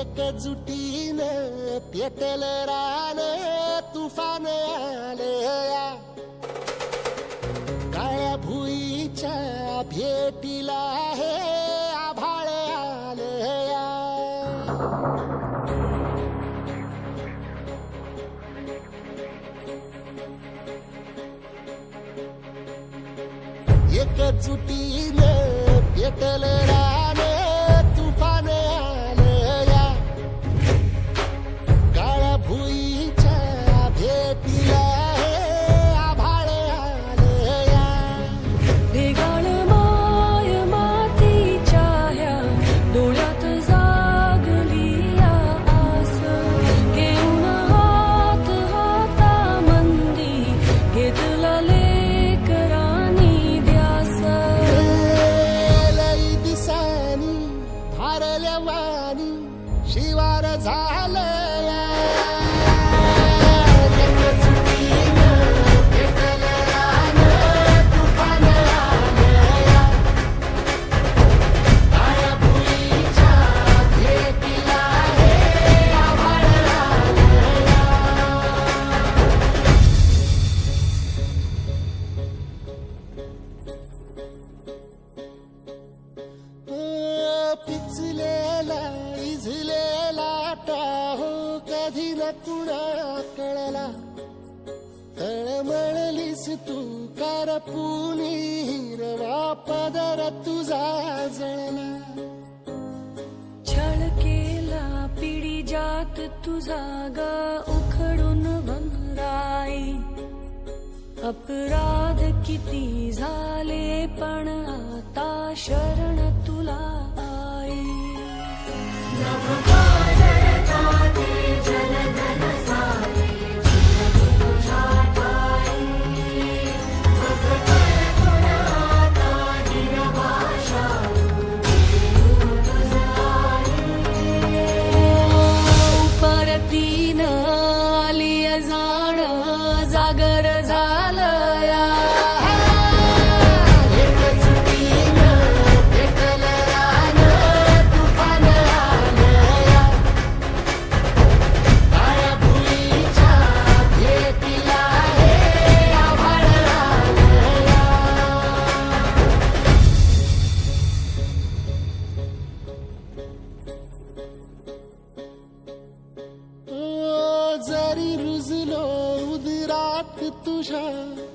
एकजुटीन पेटल रान तुफान आलया काळ्या भुईच्या भेटीला आहे एकजुटीने पेटल रान शिवार झालं. कुणाला कळला. तळमळलीस तू करपुनी हिरवा पदर तुझा जळला. छळ केला पिढी जात तुझा ग उखडून भंगराई अपराध किती झाले पण आता शरण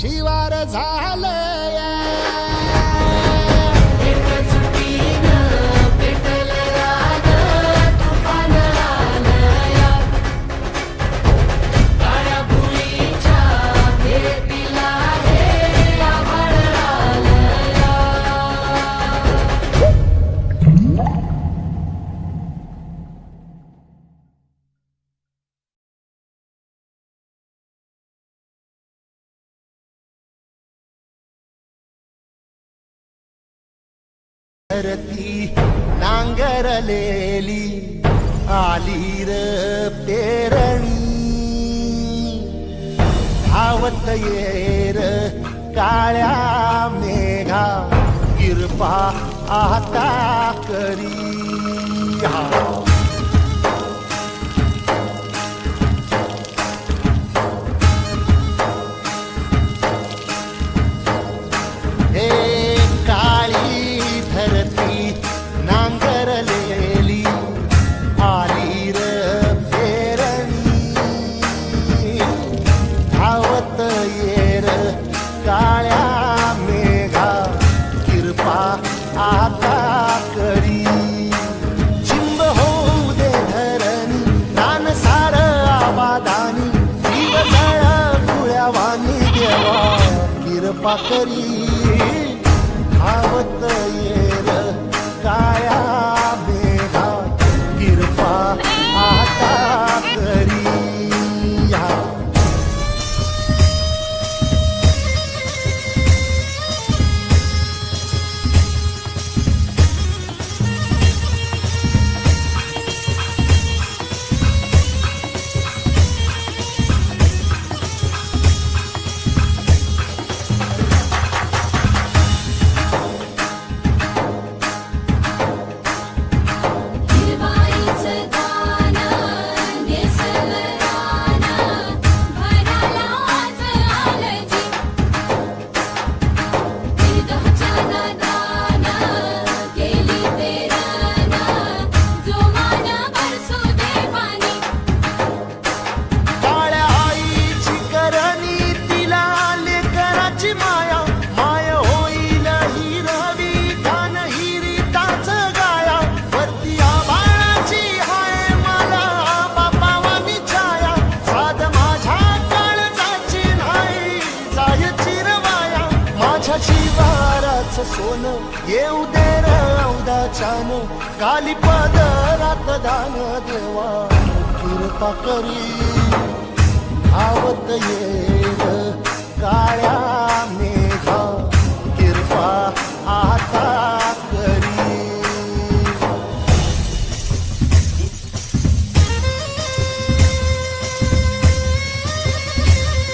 शिवार झालं. धरती नांगरलेली आली र पेरणी. धावत येर काळ्या मेघा कृपा आता करी. हा. Gloria. आकाश सोन येऊ दे राऊदा छान काली रात दान देवा कृपा करी आवत ये.